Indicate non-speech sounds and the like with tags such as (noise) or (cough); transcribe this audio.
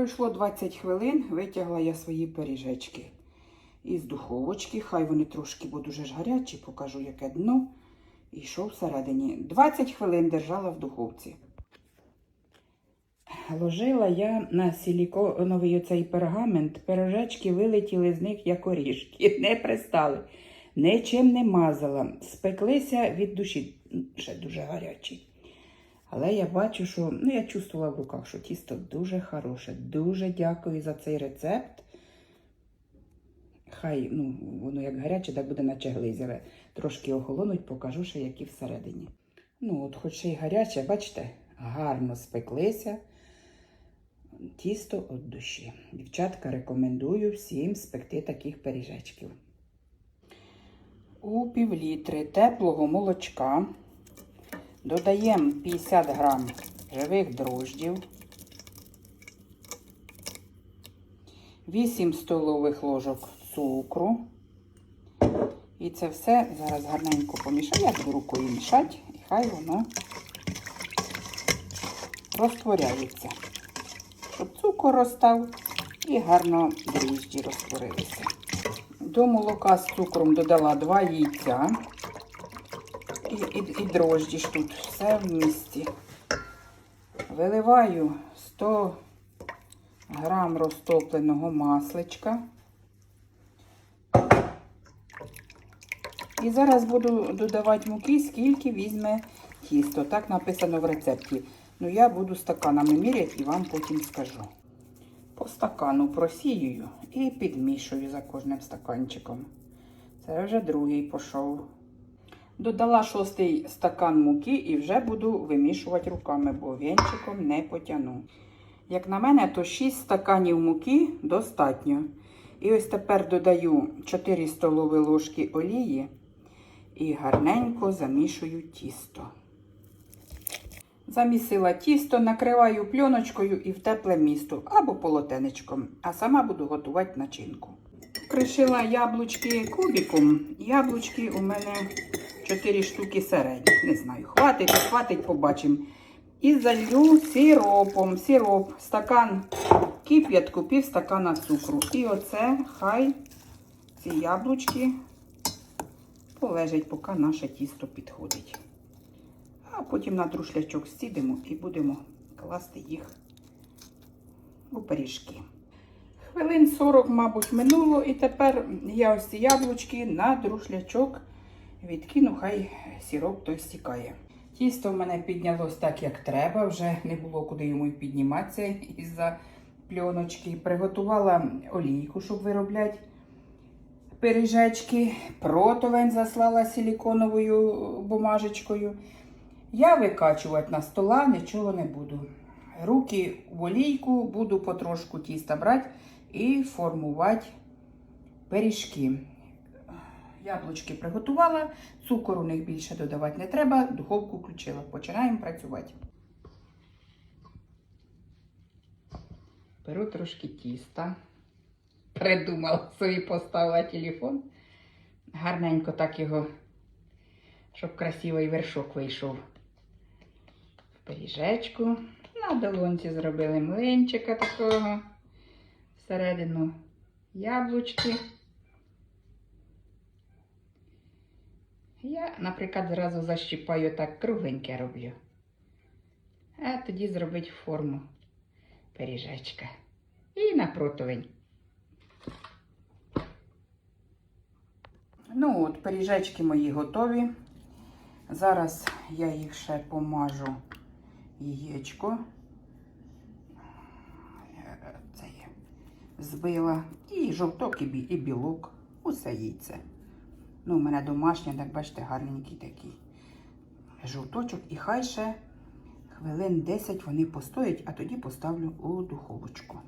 Пройшло 20 хвилин, витягла я свої пиріжечки із духовочки. Хай вони трошки будуть уже ж гарячі, покажу, яке дно. І йшов всередині. 20 хвилин держала в духовці. Ложила я на силіконовий оцей пергамент, пирожечки вилетіли з них як орішки, (laughs) не пристали, нічим не мазала, спеклися від душі, ще дуже гарячі. Але я бачу, що ну, я чувствувала в руках, що тісто дуже хороше. Дуже дякую за цей рецепт. Хай ну, воно як гаряче, так буде наче глизяве. Трошки охолонуть, покажу ще, які всередині. Ну, от, хоч й гаряче, бачите, гарно спеклися. Тісто від душі. Дівчатка, рекомендую всім спекти таких пиріжечків. У півлітри теплого молочка додаємо 50 грам живих дрождів, 8 столових ложок цукру. І це все зараз гарненько помішаю. Я буду рукою мішати, і хай воно розтворяється щоб цукор розстав і гарно дріжджі розтворилися. До молока з цукром додала 2 яйця і, і, і дрожджі ж тут все в місці. Виливаю 100 грам розтопленого масличка. І зараз буду додавати муки, скільки візьме тісто. Так написано в рецепті. Ну, я буду стаканами міряти і вам потім скажу. По стакану просіюю і підмішую за кожним стаканчиком. Це вже другий пішов. Додала шостий стакан муки і вже буду вимішувати руками, бо вінчиком не потягну. Як на мене, то 6 стаканів муки достатньо. І ось тепер додаю 4 столові ложки олії і гарненько замішую тісто. Замісила тісто, накриваю пленочкою і в тепле місто або полотенечком, а сама буду готувати начинку. Кришила яблучки кубиком. Яблучки у мене 4 штуки середніх. Не знаю, хватить, хватить, побачимо. І залью сиропом. Сироп, стакан кип'ятку, пів стакана цукру. І оце хай ці яблучки полежать, поки наше тісто підходить. А потім на друшлячок сідемо і будемо класти їх у пиріжки. Хвилин 40, мабуть, минуло, і тепер я ось ці яблучки на друшлячок відкину, хай сіроп той стікає. Тісто в мене піднялось так, як треба, вже не було куди йому підніматися із-за пленочки. Приготувала олійку, щоб виробляти пиріжечки. Протовень заслала силіконовою бумажечкою. Я викачувати на стола нічого не буду. Руки в олійку буду потрошку тіста брати і формувати пиріжки. Яблучки приготувала, цукор у них більше додавати не треба, духовку включила. Починаємо працювати. Беру трошки тіста. Придумала собі поставила телефон. Гарненько так його, щоб красивий вершок вийшов в пиріжечку. На долонці зробили млинчика такого. Всередину яблучки. Я, наприклад, зразу защіпаю так кругленьке роблю. А тоді зробити форму пиріжечка. І на противень. Ну от, пиріжечки мої готові. Зараз я їх ще помажу яєчко. Це є збила. І жовток, і, білок. Усе яйце. Ну, у мене домашній, так бачите, гарненький такий жовточок. І хай ще хвилин 10 вони постоять, а тоді поставлю у духовочку.